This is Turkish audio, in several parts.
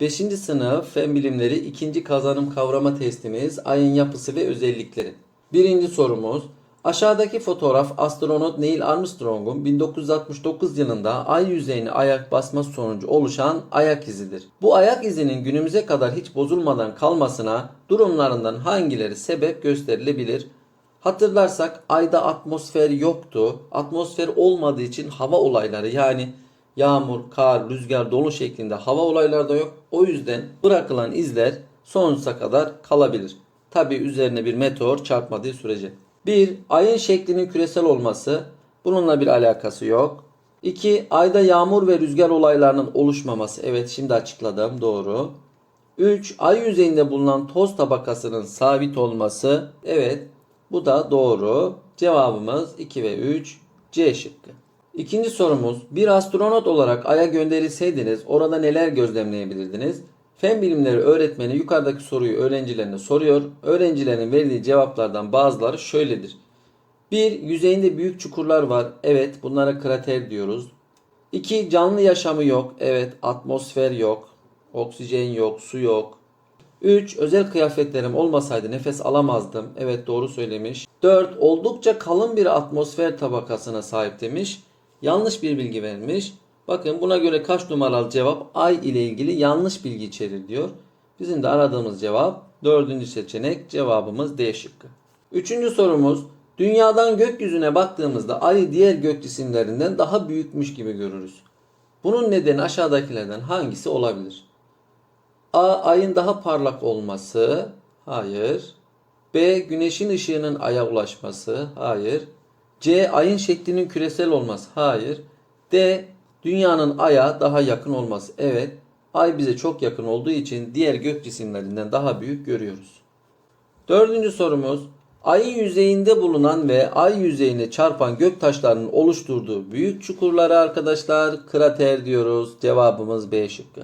5. sınıf Fen Bilimleri 2. kazanım kavrama testimiz Ayın yapısı ve özellikleri. Birinci sorumuz Aşağıdaki fotoğraf astronot Neil Armstrong'un 1969 yılında ay yüzeyine ayak basması sonucu oluşan ayak izidir. Bu ayak izinin günümüze kadar hiç bozulmadan kalmasına durumlarından hangileri sebep gösterilebilir? Hatırlarsak ayda atmosfer yoktu. Atmosfer olmadığı için hava olayları yani yağmur, kar, rüzgar, dolu şeklinde hava olayları da yok. O yüzden bırakılan izler sonsuza kadar kalabilir. Tabi üzerine bir meteor çarpmadığı sürece. 1. Ayın şeklinin küresel olması. Bununla bir alakası yok. 2. Ayda yağmur ve rüzgar olaylarının oluşmaması. Evet şimdi açıkladım doğru. 3. Ay yüzeyinde bulunan toz tabakasının sabit olması. Evet bu da doğru. Cevabımız 2 ve 3 C şıkkı. İkinci sorumuz bir astronot olarak Ay'a gönderilseydiniz orada neler gözlemleyebilirdiniz? Fen bilimleri öğretmeni yukarıdaki soruyu öğrencilerine soruyor. Öğrencilerin verdiği cevaplardan bazıları şöyledir. 1. Yüzeyinde büyük çukurlar var. Evet bunlara krater diyoruz. 2. Canlı yaşamı yok. Evet atmosfer yok. Oksijen yok. Su yok. 3. Özel kıyafetlerim olmasaydı nefes alamazdım. Evet doğru söylemiş. 4. Oldukça kalın bir atmosfer tabakasına sahip demiş. Yanlış bir bilgi vermiş. Bakın buna göre kaç numaralı cevap ay ile ilgili yanlış bilgi içerir diyor. Bizim de aradığımız cevap dördüncü seçenek cevabımız D şıkkı. Üçüncü sorumuz dünyadan gökyüzüne baktığımızda ay diğer gök cisimlerinden daha büyükmüş gibi görürüz. Bunun nedeni aşağıdakilerden hangisi olabilir? A. Ayın daha parlak olması. Hayır. B. Güneşin ışığının aya ulaşması. Hayır. C. Ayın şeklinin küresel olması. Hayır. D. Dünyanın aya daha yakın olması. Evet. Ay bize çok yakın olduğu için diğer gök cisimlerinden daha büyük görüyoruz. Dördüncü sorumuz. Ayın yüzeyinde bulunan ve ay yüzeyine çarpan gök taşlarının oluşturduğu büyük çukurlara arkadaşlar krater diyoruz. Cevabımız B şıkkı.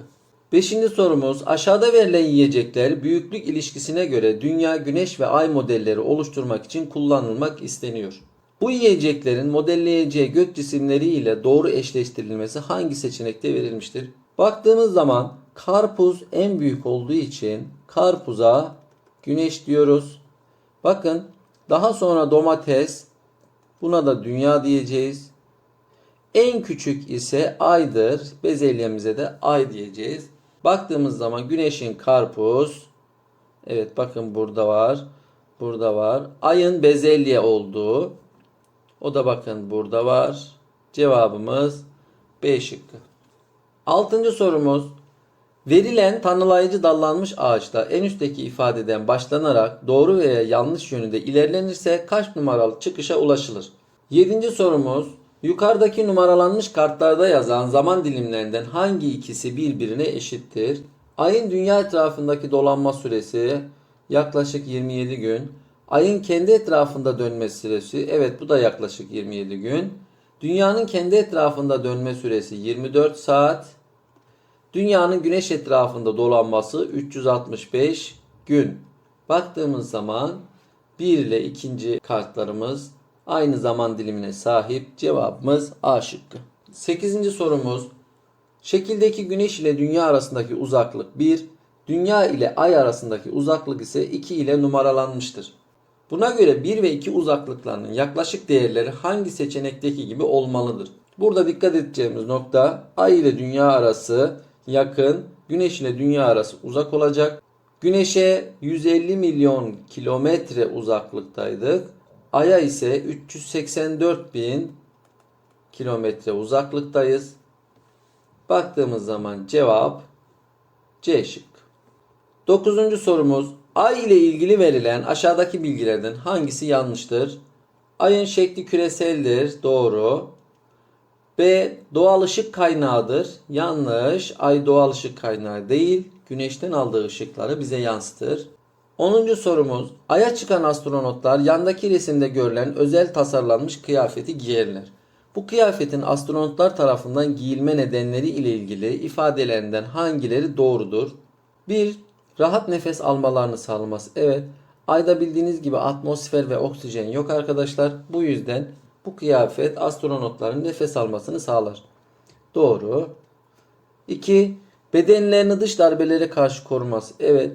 Beşinci sorumuz aşağıda verilen yiyecekler büyüklük ilişkisine göre dünya, güneş ve ay modelleri oluşturmak için kullanılmak isteniyor. Bu yiyeceklerin modelleyeceği gök cisimleri ile doğru eşleştirilmesi hangi seçenekte verilmiştir? Baktığımız zaman karpuz en büyük olduğu için karpuza güneş diyoruz. Bakın daha sonra domates buna da dünya diyeceğiz. En küçük ise aydır. Bezelyemize de ay diyeceğiz. Baktığımız zaman güneşin karpuz. Evet bakın burada var. Burada var. Ayın bezelye olduğu. O da bakın burada var. Cevabımız B şıkkı. Altıncı sorumuz. Verilen tanılayıcı dallanmış ağaçta en üstteki ifadeden başlanarak doğru veya yanlış yönünde ilerlenirse kaç numaralı çıkışa ulaşılır? Yedinci sorumuz. Yukarıdaki numaralanmış kartlarda yazan zaman dilimlerinden hangi ikisi birbirine eşittir? Ayın dünya etrafındaki dolanma süresi yaklaşık 27 gün. Ayın kendi etrafında dönme süresi evet bu da yaklaşık 27 gün. Dünyanın kendi etrafında dönme süresi 24 saat. Dünyanın güneş etrafında dolanması 365 gün. Baktığımız zaman 1 ile ikinci kartlarımız aynı zaman dilimine sahip. Cevabımız A şıkkı. 8. sorumuz. Şekildeki güneş ile dünya arasındaki uzaklık 1, dünya ile ay arasındaki uzaklık ise 2 ile numaralanmıştır. Buna göre 1 ve 2 uzaklıklarının yaklaşık değerleri hangi seçenekteki gibi olmalıdır? Burada dikkat edeceğimiz nokta ay ile dünya arası yakın, güneş ile dünya arası uzak olacak. Güneşe 150 milyon kilometre uzaklıktaydık. Ay'a ise 384 bin kilometre uzaklıktayız. Baktığımız zaman cevap C şık. Dokuzuncu sorumuz Ay ile ilgili verilen aşağıdaki bilgilerden hangisi yanlıştır? Ayın şekli küreseldir. Doğru. B. Doğal ışık kaynağıdır. Yanlış. Ay doğal ışık kaynağı değil. Güneşten aldığı ışıkları bize yansıtır. 10. sorumuz. Ay'a çıkan astronotlar yandaki resimde görülen özel tasarlanmış kıyafeti giyerler. Bu kıyafetin astronotlar tarafından giyilme nedenleri ile ilgili ifadelerinden hangileri doğrudur? 1. Rahat nefes almalarını sağlaması. Evet. Ayda bildiğiniz gibi atmosfer ve oksijen yok arkadaşlar. Bu yüzden bu kıyafet astronotların nefes almasını sağlar. Doğru. 2. Bedenlerini dış darbelere karşı koruması. Evet.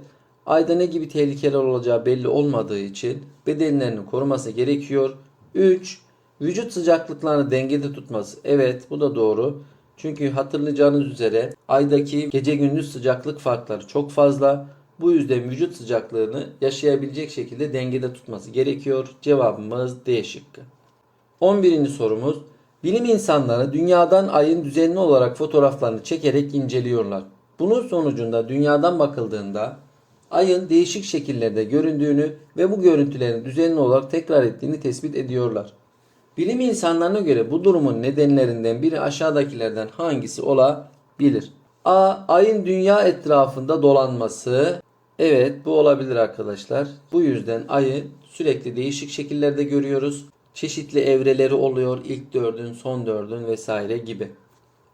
Ayda ne gibi tehlikeler olacağı belli olmadığı için bedenlerini koruması gerekiyor. 3. Vücut sıcaklıklarını dengede tutması. Evet bu da doğru. Çünkü hatırlayacağınız üzere aydaki gece gündüz sıcaklık farkları çok fazla. Bu yüzden vücut sıcaklığını yaşayabilecek şekilde dengede tutması gerekiyor. Cevabımız D şıkkı. 11. sorumuz. Bilim insanları dünyadan ayın düzenli olarak fotoğraflarını çekerek inceliyorlar. Bunun sonucunda dünyadan bakıldığında ayın değişik şekillerde göründüğünü ve bu görüntülerin düzenli olarak tekrar ettiğini tespit ediyorlar. Bilim insanlarına göre bu durumun nedenlerinden biri aşağıdakilerden hangisi olabilir? A. Ayın dünya etrafında dolanması. Evet bu olabilir arkadaşlar. Bu yüzden ayı sürekli değişik şekillerde görüyoruz. Çeşitli evreleri oluyor. İlk dördün, son dördün vesaire gibi.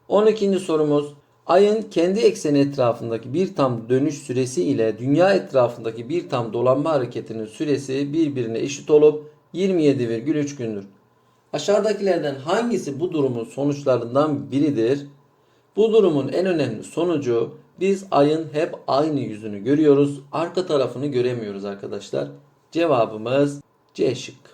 12. sorumuz. Ayın kendi ekseni etrafındaki bir tam dönüş süresi ile dünya etrafındaki bir tam dolanma hareketinin süresi birbirine eşit olup 27,3 gündür. Aşağıdakilerden hangisi bu durumun sonuçlarından biridir? Bu durumun en önemli sonucu biz ayın hep aynı yüzünü görüyoruz. Arka tarafını göremiyoruz arkadaşlar. Cevabımız C şıkkı.